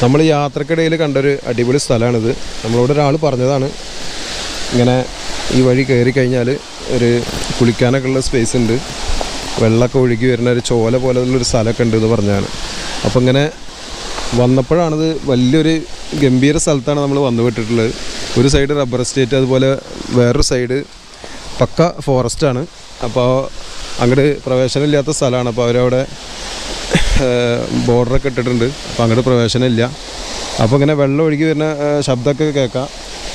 നമ്മൾ യാത്രക്കിടയിൽ കണ്ടൊരു അടിപൊളി സ്ഥലമാണിത്. നമ്മളോട് ഒരാൾ പറഞ്ഞതാണ് ഇങ്ങനെ ഈ വഴി കയറി കഴിഞ്ഞാൽ ഒരു കുളിക്കാനൊക്കെ ഉള്ള സ്പേസ് ഉണ്ട്. വെള്ളമൊക്കെ ഒഴുകി വരുന്ന ഒരു ചോല പോലെയുള്ളൊരു സ്ഥലമൊക്കെ ഉണ്ട് എന്ന് പറഞ്ഞാണ് അപ്പോൾ ഇങ്ങനെ വന്നപ്പോഴാണിത് വലിയൊരു ഗംഭീര സ്ഥലത്താണ് നമ്മൾ വന്നു വിട്ടിട്ടുള്ളത്. ഒരു സൈഡ് റബ്ബർ എസ്റ്റേറ്റ് അതുപോലെ വേറൊരു സൈഡ് പക്ക ഫോറസ്റ്റാണ് അപ്പോൾ അങ്ങോട്ട് പ്രവേശനമില്ലാത്ത സ്ഥലമാണ്. അപ്പോൾ അവരവിടെ ബോർഡറൊക്കെ ഇട്ടിട്ടുണ്ട്. അപ്പോൾ അങ്ങോട്ട് പ്രവേശനമില്ല. അപ്പോൾ ഇങ്ങനെ വെള്ളം ഒഴുകി വരുന്ന ശബ്ദമൊക്കെ കേൾക്കാം.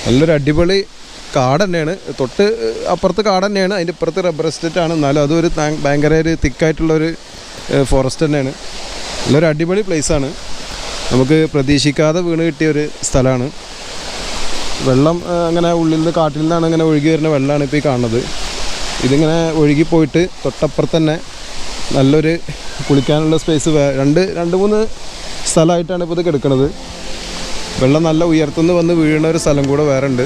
നല്ലൊരു അടിപൊളി കാട് തന്നെയാണ് തൊട്ട് അപ്പുറത്ത് കാട് തന്നെയാണ് അതിന്റെ ഇപ്പുറത്ത് റബ്ബർ എസ്റ്റേറ്റ് ആണ്. എന്നാലും അതൊരു ഭയങ്കര ഒരു തിക്കായിട്ടുള്ളൊരു ഫോറസ്റ്റ് തന്നെയാണ്. നല്ലൊരു അടിപൊളി പ്ലേസാണ് നമുക്ക് പ്രതീക്ഷിക്കാതെ വീണ് കിട്ടിയ ഒരു സ്ഥലമാണ്. വെള്ളം അങ്ങനെ ഉള്ളിൽ നിന്ന് കാട്ടിൽ നിന്നാണ് ഇങ്ങനെ ഒഴുകി വരുന്ന വെള്ളമാണ് ഇപ്പോൾ ഈ കാണുന്നത്. ഇതിങ്ങനെ ഒഴുകിപ്പോയിട്ട് തൊട്ടപ്പുറത്ത് തന്നെ നല്ലൊരു കുളിക്കാനുള്ള സ്പേസ് രണ്ട് രണ്ട് മൂന്ന് സ്ഥലമായിട്ടാണ് ഇപ്പോൾ ഇത് കിടക്കുന്നത് വെള്ളം നല്ല ഉയർത്തുനിന്ന് വന്ന് വീഴുന്ന ഒരു സ്ഥലം കൂടെ വേറെ ഉണ്ട്.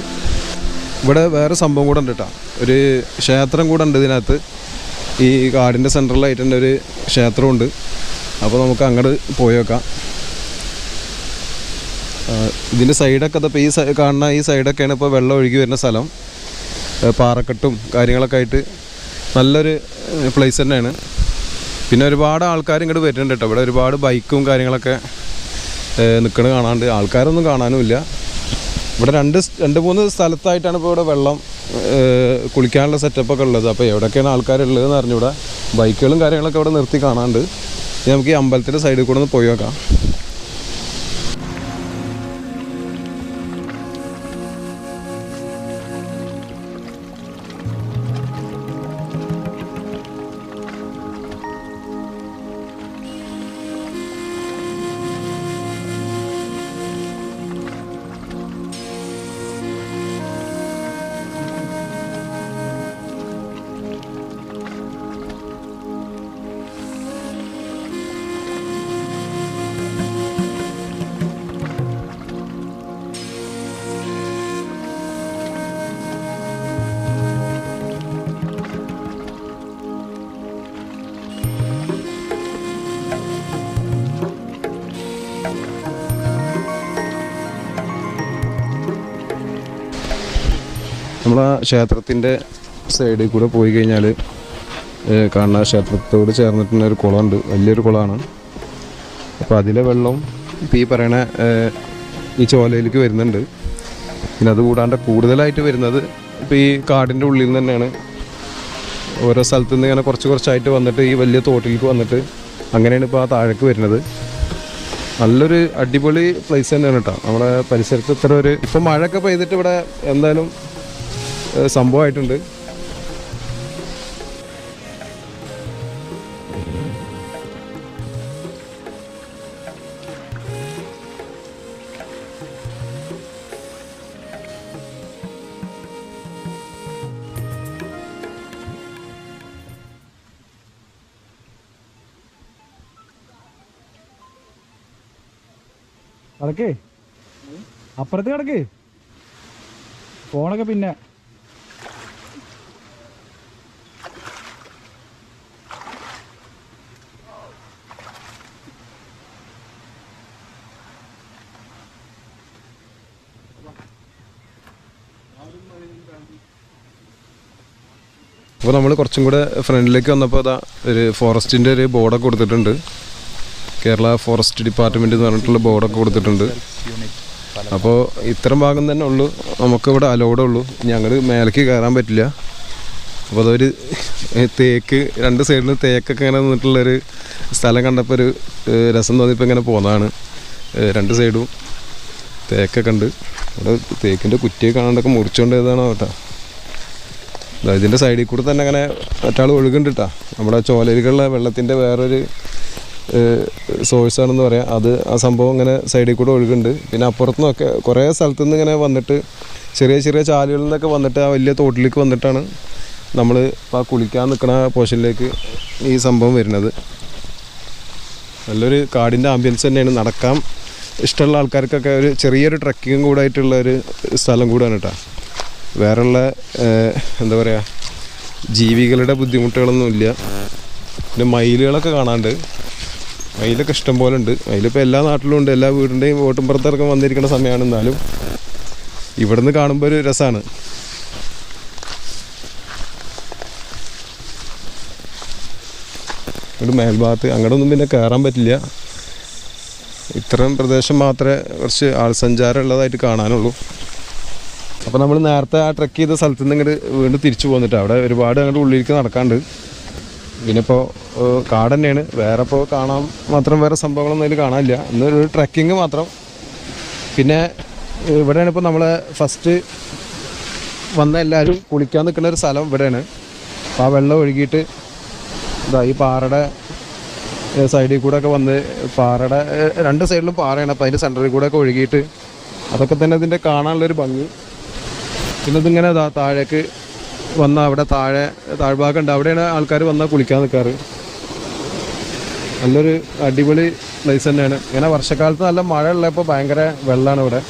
ഇവിടെ വേറെ സംഭവം കൂടെ ഉണ്ട് കേട്ടോ ഒരു ക്ഷേത്രം കൂടെ ഉണ്ട് ഇതിനകത്ത്. ഈ കാടിന്റെ സെൻട്രലായിട്ട് തന്നെ ഒരു ക്ഷേത്രമുണ്ട് അപ്പോൾ നമുക്ക് അങ്ങോട്ട് പോയി വെക്കാം ഇതിന്റെ സൈഡൊക്കെ ഇപ്പോൾ ഈ കാണുന്ന ഈ സൈഡൊക്കെയാണ് ഇപ്പോൾ വെള്ളം ഒഴുകി വരുന്ന സ്ഥലം. പാറക്കെട്ടും കാര്യങ്ങളൊക്കെ ആയിട്ട് നല്ലൊരു പ്ലേസ് തന്നെയാണ്. പിന്നെ ഒരുപാട് ആൾക്കാർ ഇങ്ങോട്ട് വരുന്നുണ്ട് കേട്ടോ. ഇവിടെ ഒരുപാട് ബൈക്കും കാര്യങ്ങളൊക്കെ നിൽക്കണ കാണാണ്ട് ആൾക്കാരൊന്നും കാണാനുമില്ല. ഇവിടെ രണ്ട് രണ്ട് മൂന്ന് സ്ഥലത്തായിട്ടാണ് ഇപ്പോൾ ഇവിടെ വെള്ളം കുളിക്കാനുള്ള സെറ്റപ്പൊക്കെ ഉള്ളത്. അപ്പോൾ എവിടെയൊക്കെയാണ് ആൾക്കാരുള്ളതെന്ന് അറിഞ്ഞൂടെ ബൈക്കുകളും കാര്യങ്ങളൊക്കെ ഇവിടെ നിർത്തി കാണാണ്ട് നമുക്ക് ഈ അമ്പലത്തിന്റെ സൈഡിൽ കൂടെ ഒന്ന് പോയി നോക്കാം. നമ്മൾ ആ ക്ഷേത്രത്തിന്റെ സൈഡിൽ കൂടെ പോയി കഴിഞ്ഞാൽ കാണുന്ന ക്ഷേത്രത്തോട് ചേർന്നിട്ടുള്ള ഒരു കുളമുണ്ട്. വലിയൊരു കുളമാണ്. അപ്പോൾ അതിലെ വെള്ളം ഇപ്പോൾ ഈ പറയണ ഈ ചോലയിലേക്ക് വരുന്നുണ്ട്. പിന്നെ അത് കൂടാണ്ട് കൂടുതലായിട്ട് വരുന്നത് ഇപ്പോൾ ഈ കാടിന്റെ ഉള്ളിൽ നിന്ന് തന്നെയാണ്. ഓരോ സ്ഥലത്തു നിന്ന് ഇങ്ങനെ കുറച്ച് കുറച്ചായിട്ട് വന്നിട്ട് ഈ വലിയ തോട്ടിലേക്ക് വന്നിട്ട് അങ്ങനെയാണ് ഇപ്പോൾ ആ താഴേക്ക് വരുന്നത്. നല്ലൊരു അടിപൊളി പ്ലേസ് തന്നെയാണ് കേട്ടോ നമ്മുടെ പരിസരത്ത് ഇത്ര ഒരു ഇപ്പം മഴയൊക്കെ പെയ്തിട്ട് ഇവിടെ എന്തായാലും സംഭവമായിട്ടുണ്ട്. കിടക്ക് അപ്പുറത്ത് കിടക്ക് ഫോണൊക്കെ പിന്നെ അപ്പോൾ നമ്മൾ കുറച്ചും കൂടെ ഫ്രണ്ടിലേക്ക് വന്നപ്പോൾ അതാ ഒരു ഫോറസ്റ്റിന്റെ ഒരു ബോർഡൊക്കെ കൊടുത്തിട്ടുണ്ട്. കേരള ഫോറസ്റ്റ് ഡിപ്പാർട്ട്മെന്റ് എന്ന് പറഞ്ഞിട്ടുള്ള ബോർഡൊക്കെ കൊടുത്തിട്ടുണ്ട്. അപ്പോൾ ഇത്തരം ഭാഗം തന്നെ ഉള്ളൂ. നമുക്കിവിടെ അലോഡേ ഉള്ളൂ. ഞങ്ങൾ മേലേക്ക് കയറാൻ പറ്റില്ല. അപ്പോൾ അതൊരു തേക്ക് രണ്ട് സൈഡിൽ തേക്കൊക്കെ ഇങ്ങനെ നിന്നിട്ടുള്ളൊരു സ്ഥലം കണ്ടപ്പോൾ ഒരു രസം തോന്നിയപ്പോൾ ഇങ്ങനെ പോകുന്നതാണ് രണ്ട് സൈഡും തേക്കൊക്കെ ഉണ്ട്. അവിടെ തേക്കിന്റെ കുറ്റിയൊക്കെ കാണാണ്ടൊക്കെ മുറിച്ചുകൊണ്ട് ഏതാണോ കേട്ടോ. ഇതിന്റെ സൈഡിൽ കൂടെ തന്നെ അങ്ങനെ മറ്റാൾ ഒഴുകുന്നുണ്ട് നമ്മുടെ ചോലരികളിലെ വെള്ളത്തിന്റെ വേറൊരു സോഴ്സാണെന്ന് പറയാം. അത് ആ സംഭവം ഇങ്ങനെ സൈഡിൽ കൂടെ ഒഴുകുന്നുണ്ട്. പിന്നെ അപ്പുറത്തു നിന്നൊക്കെ കുറേ സ്ഥലത്തു നിന്ന് ഇങ്ങനെ വന്നിട്ട് ചെറിയ ചെറിയ ചാലുകളിൽ നിന്നൊക്കെ വന്നിട്ട് ആ വലിയ തോട്ടിലേക്ക് വന്നിട്ടാണ് നമ്മൾ ആ കുളിക്കാൻ നിൽക്കുന്ന പോർഷനിലേക്ക് ഈ സംഭവം വരുന്നത്. നല്ലൊരു കാടിന്റെ ആംബിയൻസ് തന്നെയാണ്. നടക്കാം ഇഷ്ടമുള്ള ആൾക്കാർക്കൊക്കെ ഒരു ചെറിയൊരു ട്രക്കിങ്ങും കൂടായിട്ടുള്ള ഒരു സ്ഥലം കൂടെയാണ് കേട്ടോ. വേറെയുള്ള എന്താ പറയുക ജീവികളുടെ ബുദ്ധിമുട്ടുകളൊന്നുമില്ല. പിന്നെ മയിലുകളൊക്കെ കാണാണ്ട്. മയിലൊക്കെ ഇഷ്ടം പോലെ ഉണ്ട് മയിലിപ്പോൾ എല്ലാ നാട്ടിലും ഉണ്ട്. എല്ലാ വീടിന്റെയും ഓട്ടുംപുറത്തിറക്കം വന്നിരിക്കുന്ന സമയമാണ് എന്നാലും ഇവിടുന്ന് കാണുമ്പോൾ ഒരു രസമാണ് ഒരു മേൽഭാഗത്ത് അങ്ങോട്ടൊന്നും പിന്നെ കയറാൻ പറ്റില്ല. ഇത്തരം പ്രദേശം മാത്രമേ കുറച്ച് ആൾ സഞ്ചാരമുള്ളതായിട്ട് കാണാനുള്ളൂ. അപ്പോൾ നമ്മൾ നേരത്തെ ആ ട്രക്ക് ചെയ്ത സ്ഥലത്ത് നിന്ന് ഇങ്ങോട്ട് വീണ്ടും തിരിച്ചു പോന്നിട്ട് അവിടെ ഒരുപാട് അങ്ങോട്ട് ഉള്ളിലേക്ക് നടക്കാണ്ട്. പിന്നെ ഇപ്പോൾ കാട് തന്നെയാണ്. വേറെ ഇപ്പോൾ കാണാൻ മാത്രം വേറെ സംഭവങ്ങളൊന്നും അതിൽ കാണാനില്ല. ഇന്നൊരു ട്രക്കിങ് മാത്രം. പിന്നെ ഇവിടെയാണ് ഇപ്പോൾ നമ്മളെ ഫസ്റ്റ് വന്ന എല്ലാവരും കുളിക്കാൻ നിൽക്കുന്ന ഒരു സ്ഥലം ഇവിടെയാണ്. അപ്പോൾ ആ വെള്ളം ഒഴുകിയിട്ട് ഇതാ ഈ പാറയുടെ സൈഡിൽ കൂടെ ഒക്കെ വന്ന് പാറയുടെ രണ്ട് സൈഡിലും പാറയാണ്. അപ്പോൾ അതിന്റെ സെന്ററിൽ കൂടെ ഒക്കെ ഒഴുകിയിട്ട് അതൊക്കെ തന്നെ ഇതിന്റെ കാണാനുള്ളൊരു ഭംഗി. പിന്നെ ഇതിങ്ങനെ താഴേക്ക് വന്ന അവിടെ താഴെ താഴ്ഭാഗമുണ്ട് അവിടെയാണ് ആൾക്കാർ വന്നാൽ കുളിക്കാൻ നിൽക്കാറ് നല്ലൊരു അടിപൊളി പ്ലേസ് തന്നെയാണ്. ഇങ്ങനെ വർഷക്കാലത്ത് നല്ല മഴ ഉള്ളപ്പോൾ ഭയങ്കര വെള്ളമാണ് ഇവിടെ.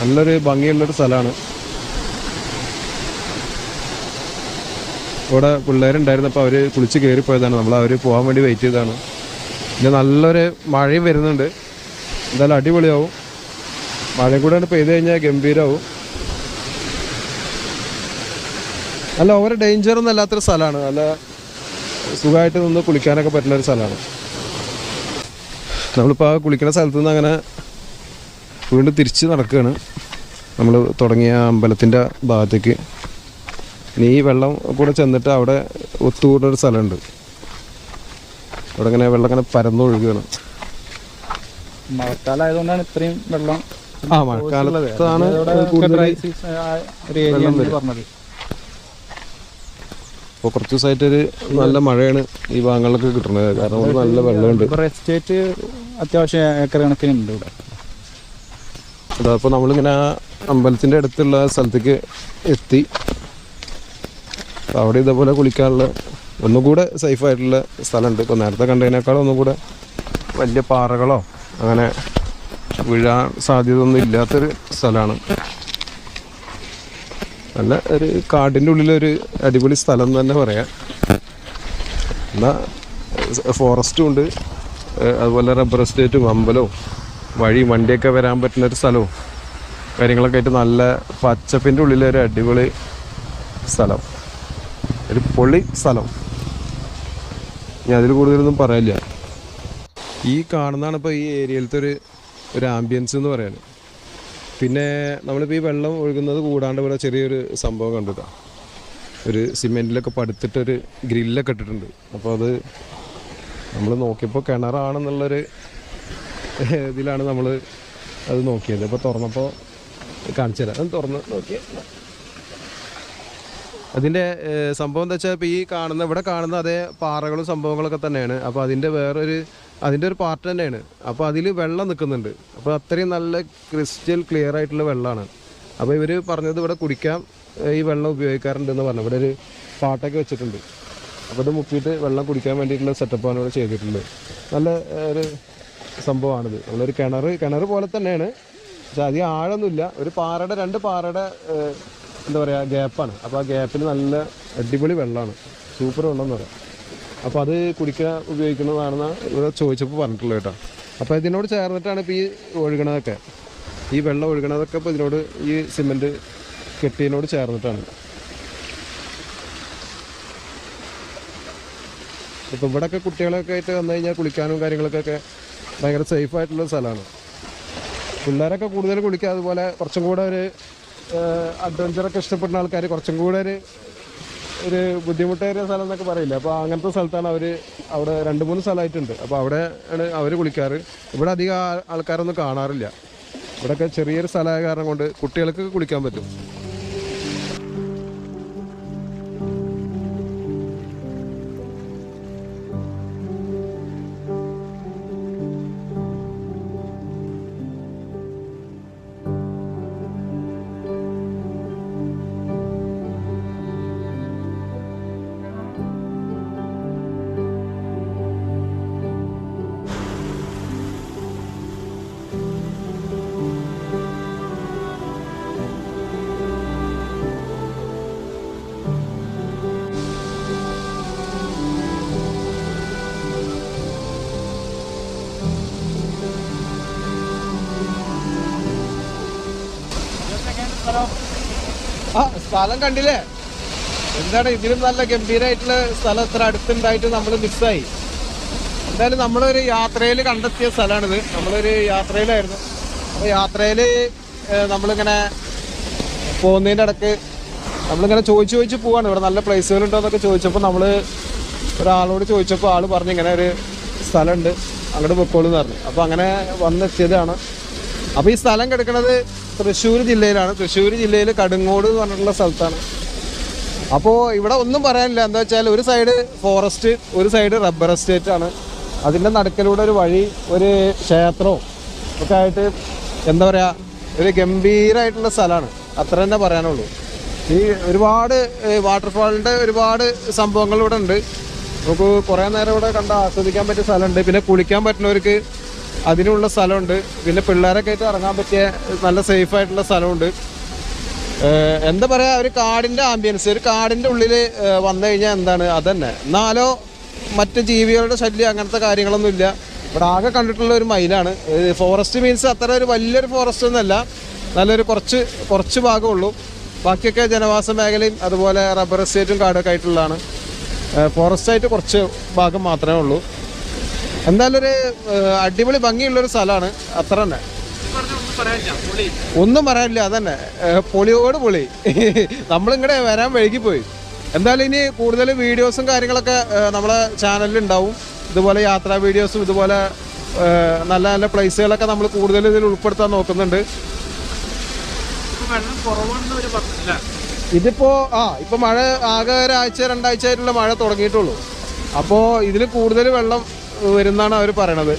നല്ലൊരു ഭംഗിയുള്ളൊരു സ്ഥലമാണ് ഇവിടെ പിള്ളേരുണ്ടായിരുന്നപ്പോൾ അവർ കുളിച്ച് കയറിപ്പോയതാണ് നമ്മൾ അവർ പോകാൻ വേണ്ടി വെയിറ്റ് ചെയ്തതാണ്. പിന്നെ നല്ലൊരു മഴയും വരുന്നുണ്ട്. എന്തായാലും അടിപൊളിയാവും. മഴയും കൂടെ പെയ്ത് കഴിഞ്ഞാൽ ഗംഭീരമാവും നല്ല ഓവർ ഡേഞ്ചർ ഒന്നും അല്ലാത്തൊരു സ്ഥലമാണ്. നല്ല സുഖമായിട്ട് നിന്ന് കുളിക്കാനൊക്കെ പറ്റുന്ന ഒരു സ്ഥലമാണ്. നമ്മളിപ്പോൾ കുളിക്കുന്ന സ്ഥലത്ത് നിന്ന് അങ്ങനെ വീണ്ടും തിരിച്ച് നടക്കുകയാണ്. നമ്മൾ തുടങ്ങിയ അമ്പലത്തിന്റെ ഭാഗത്തേക്ക്. ഇനി ഈ വെള്ളം കൂടെ ചെന്നിട്ട് അവിടെ ഒത്തുകൂടുന്ന ഒരു സ്ഥലമുണ്ട്. അവിടെ ഇങ്ങനെ വെള്ളം ഇങ്ങനെ പരന്നൊഴുകുകയാണ് മഴക്കാലമായതുകൊണ്ടാണ് ഇത്രയും വെള്ളം ആ മഴക്കാലത്താണ് കൂടുതൽ dry season ആ ഒരു ഏരിയ വെള്ളം വരും. പറഞ്ഞത് ഇപ്പോൾ കുറച്ച് ദിവസമായിട്ടൊരു നല്ല മഴയാണ് ഈ ഭാഗങ്ങളിലൊക്കെ കിട്ടുന്നത്. കാരണം ഇവിടെ നല്ല വെള്ളമുണ്ട്. എസ്റ്റേറ്റ് അത്യാവശ്യം ഏക്കർ കണക്കിനുണ്ട് ഇവിടെ. അതപ്പോൾ നമ്മളിങ്ങനെ ആ അമ്പലത്തിന്റെ അടുത്തുള്ള സ്ഥലത്തേക്ക് എത്തി. അവിടെ ഇതേപോലെ കുളിക്കാനുള്ള ഒന്നുകൂടെ സേഫ് ആയിട്ടുള്ള സ്ഥലമുണ്ട്. ഇപ്പോൾ നേരത്തെ കണ്ടതിനേക്കാളും ഒന്നുകൂടെ വലിയ പാറകളോ അങ്ങനെ വീഴാൻ സാധ്യത ഒന്നും ഇല്ലാത്തൊരു സ്ഥലമാണ്. നല്ല ഒരു കാടിന്റെ ഉള്ളിലൊരു അടിപൊളി സ്ഥലം തന്നെ പറയാം. എന്നാൽ ഫോറസ്റ്റും ഉണ്ട് അതുപോലെ റബ്ബർ എസ്റ്റേറ്റും അമ്പലവും വഴി വണ്ടിയൊക്കെ വരാൻ പറ്റുന്ന ഒരു സ്ഥലവും കാര്യങ്ങളൊക്കെ ആയിട്ട് നല്ല പച്ചപ്പിന്റെ ഉള്ളിലൊരു അടിപൊളി സ്ഥലം. ഒരു പൊളി സ്ഥലം. ഞാൻ അതിൽ കൂടുതലൊന്നും പറയില്ല. ഈ കാണുന്നതാണ് ഇപ്പോൾ ഈ ഏരിയയിലത്തെ ഒരു ഒരു ആംബിയൻസ് എന്ന് പറയാൻ. പിന്നെ നമ്മളിപ്പോൾ ഈ വെള്ളം ഒഴുകുന്നത് കൂടാണ്ട് ഇവിടെ ചെറിയൊരു സംഭവം കണ്ടിട്ടാണ് ഒരു സിമെന്റിലൊക്കെ പടുത്തിട്ടൊരു ഗ്രില്ലൊക്കെ ഇട്ടിട്ടുണ്ട്. അപ്പോൾ അത് നമ്മൾ നോക്കിയപ്പോൾ കിണറാണെന്നുള്ളൊരു ഇതിലാണ് നമ്മൾ അത് നോക്കിയത്. അപ്പോൾ തുറന്നപ്പോൾ കാണിച്ചു തരാം. അത് തുറന്ന് നോക്കി. അതിന്റെ സംഭവം എന്താ വെച്ചാൽ ഇപ്പോൾ ഈ കാണുന്ന ഇവിടെ കാണുന്ന അതേ പാറകളും സംഭവങ്ങളൊക്കെ തന്നെയാണ്. അപ്പോൾ അതിന്റെ വേറൊരു അതിന്റെ ഒരു പാർട്ട് തന്നെയാണ്. അപ്പോൾ അതിൽ വെള്ളം നിൽക്കുന്നുണ്ട് അപ്പോൾ അത്രയും നല്ല ക്രിസ്റ്റൽ ക്ലിയർ ആയിട്ടുള്ള വെള്ളമാണ് അപ്പോൾ ഇവർ പറഞ്ഞത് ഇവിടെ കുടിക്കാം ഈ വെള്ളം ഉപയോഗിക്കാറുണ്ടെന്ന് പറഞ്ഞു. ഇവിടെ ഒരു പാട്ടൊക്കെ വെച്ചിട്ടുണ്ട്. അപ്പോൾ ഇത് മുക്കിയിട്ട് വെള്ളം കുടിക്കാൻ വേണ്ടിയിട്ടുള്ള സെറ്റപ്പാണ് ഇവിടെ ചെയ്തിട്ടുള്ളത്. നല്ല ഒരു സംഭവമാണിത്. നമ്മളൊരു കിണർ കിണർ പോലെ തന്നെയാണ്. പക്ഷെ അധികം ആഴൊന്നുമില്ല ഒരു പാറയുടെ രണ്ട് പാറയുടെ എന്താ പറയുക ഗ്യാപ്പാണ് അപ്പോൾ ആ ഗ്യാപ്പിന് നല്ല അടിപൊളി വെള്ളമാണ് സൂപ്പർ വെള്ളം എന്ന് പറയാം. അപ്പോൾ അത് കുടിക്കാൻ ഉപയോഗിക്കുന്നതാണെന്ന് ഇവിടെ ചോദിച്ചപ്പോൾ പറഞ്ഞിട്ടുള്ളത് കേട്ടോ. അപ്പോൾ ഇതിനോട് ചേർന്നിട്ടാണ് ഇപ്പോൾ ഈ ഒഴുകണതൊക്കെ. ഈ വെള്ളം ഒഴുകണതൊക്കെ ഇപ്പോൾ ഇതിനോട് ഈ സിമെന്റ് കെട്ടിയതിനോട് ചേർന്നിട്ടാണ്. ഇപ്പോൾ ഇവിടെയൊക്കെ കുട്ടികളൊക്കെ ആയിട്ട് വന്നു കഴിഞ്ഞാൽ കുളിക്കാനും കാര്യങ്ങൾക്കൊക്കെ ഭയങ്കര സേഫ് ആയിട്ടുള്ള സ്ഥലമാണ്. പിള്ളേരൊക്കെ കൂടുതൽ കുളിക്കുക അതുപോലെ കുറച്ചും കൂടെ ഒരു അഡ്വഞ്ചറൊക്കെ ഇഷ്ടപ്പെടുന്ന ആൾക്കാർ കുറച്ചും കൂടെ ഒരു ഒരു ബുദ്ധിമുട്ടേറിയ സ്ഥലം എന്നൊക്കെ പറയില്ല? അപ്പോൾ അങ്ങനത്തെ സ്ഥലത്താണ് അവർ അവിടെ രണ്ട് മൂന്ന് സ്ഥലമായിട്ടുണ്ട്. അപ്പോൾ അവിടെ ആണ് അവർ കുളിക്കാറ്. ഇവിടെ അധികം ആൾക്കാരൊന്നും കാണാറില്ല. ഇവിടെയൊക്കെ ചെറിയൊരു സ്ഥലമായ കാരണം കൊണ്ട് കുട്ടികൾക്ക് കുളിക്കാൻ പറ്റും. സ്ഥലം കണ്ടില്ലേ? എന്താണ് ഇതിലും നല്ല ഗംഭീരമായിട്ടുള്ള സ്ഥലം ഇത്ര അടുത്തുണ്ടായിട്ട് നമ്മൾ മിസ്സായി എന്തായാലും നമ്മളൊരു യാത്രയിൽ കണ്ടെത്തിയ സ്ഥലമാണിത് നമ്മളൊരു യാത്രയിലായിരുന്നു. അപ്പോൾ യാത്രയിൽ നമ്മളിങ്ങനെ പോകുന്നതിന്റെ ഇടയ്ക്ക് നമ്മളിങ്ങനെ ചോദിച്ചു ചോദിച്ചു പോവാണ്. ഇവിടെ നല്ല പ്ലേസുകളുണ്ടോ എന്നൊക്കെ ചോദിച്ചപ്പോൾ നമ്മൾ ഒരാളോട് ചോദിച്ചപ്പോൾ ആൾ പറഞ്ഞു ഇങ്ങനെ ഒരു സ്ഥലമുണ്ട്. അങ്ങോട്ട് പൊക്കോളൂ എന്ന് പറഞ്ഞു. അപ്പോൾ അങ്ങനെ വന്നെത്തിയതാണ്. അപ്പോൾ ഈ സ്ഥലം കിടക്കുന്നത് തൃശ്ശൂർ ജില്ലയിലാണ്. തൃശ്ശൂർ ജില്ലയിൽ കടുങ്ങോട് എന്ന് പറഞ്ഞിട്ടുള്ള സ്ഥലത്താണ്. അപ്പോൾ ഇവിടെ ഒന്നും പറയാനില്ല. എന്താ വെച്ചാൽ ഒരു സൈഡ് ഫോറസ്റ്റ് ഒരു സൈഡ് റബ്ബർ എസ്റ്റേറ്റ് ആണ്. അതിന്റെ നടുക്കിലൂടെ ഒരു വഴി ഒരു ക്ഷേത്രവും ഒക്കെ ആയിട്ട് എന്താ പറയുക ഒരു ഗംഭീരമായിട്ടുള്ള സ്ഥലമാണ്. അത്ര തന്നെ പറയാനുള്ളൂ. ഈ ഒരുപാട് വാട്ടർഫാളിന്റെ ഒരുപാട് സംഭവങ്ങൾ ഇവിടെ ഉണ്ട്. നമുക്ക് കുറേ നേരം ഇവിടെ കണ്ട് ആസ്വദിക്കാൻ പറ്റിയ സ്ഥലമുണ്ട്. പിന്നെ കുളിക്കാൻ പറ്റുന്നവർക്ക് അതിനുള്ള സ്ഥലമുണ്ട്. പിന്നെ പിള്ളേരൊക്കെ ആയിട്ട് ഇറങ്ങാൻ പറ്റിയ നല്ല സേഫ് ആയിട്ടുള്ള സ്ഥലമുണ്ട്. എന്താ പറയാ ഒരു കാടിന്റെ ആംബിയൻസ് ഒരു കാടിന്റെ ഉള്ളിൽ വന്നു കഴിഞ്ഞാൽ എന്താണ്? അതന്നെ. എന്നാലോ മറ്റ് ജീവികളുടെ ശല്യം അങ്ങനത്തെ കാര്യങ്ങളൊന്നും ഇല്ല. ഇവിടെ ആകെ കണ്ടിട്ടുള്ള ഒരു മയിലാണ്. ഫോറസ്റ്റ് മീൻസ് അത്ര ഒരു വലിയൊരു ഫോറസ്റ്റ് ഒന്നല്ല നല്ലൊരു കുറച്ച് കുറച്ച് ഭാഗമുള്ളൂ ബാക്കിയൊക്കെ ജനവാസ മേഖലയും അതുപോലെ റബ്ബർ എസ്റ്റേറ്റും കാടൊക്കെ ആയിട്ടുള്ളതാണ്. ഫോറസ്റ്റ് ആയിട്ട് കുറച്ച് ഭാഗം മാത്രമേ ഉള്ളൂ. എന്തായാലും ഒരു അടിപൊളി ഭംഗിയുള്ള ഒരു സ്ഥലമാണ്. അത്ര തന്നെ. ഒന്നും പറയാനില്ല അതന്നെ. പൊളിയോട് പൊളി. നമ്മളിങ്ങടെ വരാൻ വൈകിപ്പോയി. എന്തായാലും ഇനി കൂടുതൽ വീഡിയോസും കാര്യങ്ങളൊക്കെ നമ്മളെ ചാനലിൽ ഉണ്ടാവും ഇതുപോലെ യാത്രാ വീഡിയോസും ഇതുപോലെ നല്ല നല്ല പ്ലേസുകളൊക്കെ നമ്മൾ കൂടുതൽ ഇതിൽ ഉൾപ്പെടുത്താൻ നോക്കുന്നുണ്ട്. ഇതിപ്പോ ആ ഇപ്പൊ മഴ ആകെ ഒരാഴ്ച രണ്ടാഴ്ച ആയിട്ടുള്ള മഴ തുടങ്ങിയിട്ടുള്ളൂ. അപ്പോൾ ഇതിൽ കൂടുതൽ വെള്ളം വരുന്നാണ് അവർ പറയണത്.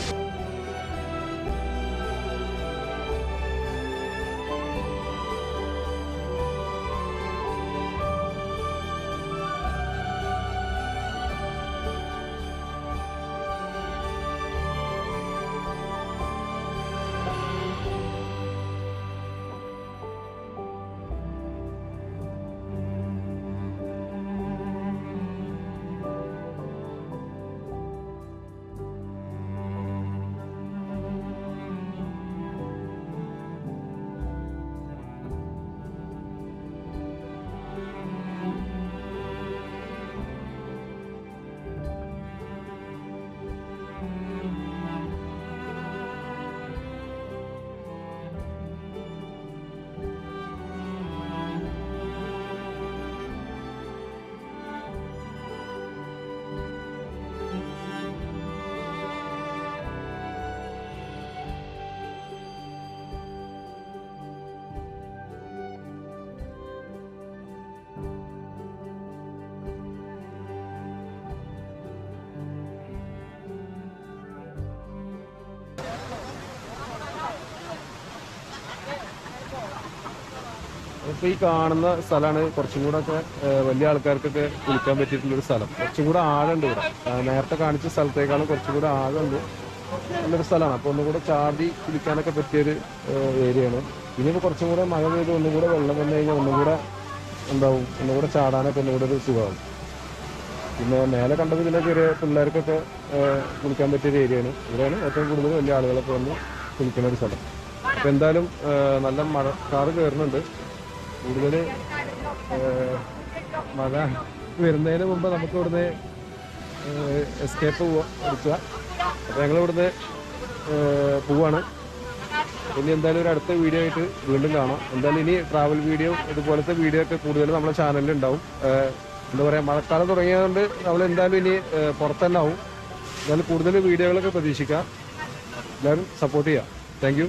ഇപ്പൊ ഈ കാണുന്ന സ്ഥലമാണ് കുറച്ചും കൂടെ ഒക്കെ വലിയ ആൾക്കാർക്കൊക്കെ കുളിക്കാൻ പറ്റിയിട്ടുള്ള ഒരു സ്ഥലം. കുറച്ചും കൂടെ ആഴമുണ്ട് ഇവിടെ. നേരത്തെ കാണിച്ച സ്ഥലത്തേക്കാളും കുറച്ചും കൂടെ ആഴമുണ്ട് നല്ലൊരു സ്ഥലമാണ്. അപ്പോൾ ഒന്നും കൂടെ ചാടി കുളിക്കാനൊക്കെ പറ്റിയൊരു ഏരിയയാണ്. ഇനിയിപ്പോൾ കുറച്ചും കൂടെ മഴ പെയ്ത് ഒന്നും കൂടെ വെള്ളം വന്നു കഴിഞ്ഞാൽ ഒന്നും കൂടെ എന്താവും ഒന്നും കൂടെ ചാടാനൊക്കെ ഒന്നും കൂടെ ഒരു സുഖമാവും. പിന്നെ മേലെ കണ്ടത് പിന്നെ ചെറിയ പിള്ളേർക്കൊക്കെ കുളിക്കാൻ പറ്റിയൊരു ഏരിയയാണ്. ഇവിടെയാണ് ഏറ്റവും കൂടുതൽ വലിയ ആളുകളൊക്കെ വന്ന് കുളിക്കുന്ന ഒരു സ്ഥലം. അപ്പോൾ എന്തായാലും നല്ല നല്ല മഴക്കാറ് കയറുന്നുണ്ട്. കൂടുതൽ മഴ വരുന്നതിന് മുമ്പ് നമുക്ക് ഇവിടുന്ന് എസ്കേപ്പ് എടുക്കുക അപ്പോൾ ഞങ്ങൾ ഇവിടുന്ന് പോവാണ്. ഇനി എന്തായാലും ഒരു അടുത്ത വീഡിയോ ആയിട്ട് വീണ്ടും കാണാം. എന്തായാലും ഇനി ട്രാവൽ വീഡിയോ ഇതുപോലത്തെ വീഡിയോ ഒക്കെ കൂടുതൽ നമ്മുടെ ചാനലിൽ ഉണ്ടാവും. എന്താ പറയുക മഴക്കാലം തുടങ്ങിയതുകൊണ്ട് നമ്മൾ എന്തായാലും ഇനി പുറത്തന്നെ ആവും. എന്തായാലും കൂടുതൽ വീഡിയോകളൊക്കെ പ്രതീക്ഷിക്കാം. എല്ലാവരും സപ്പോർട്ട് ചെയ്യാം. താങ്ക്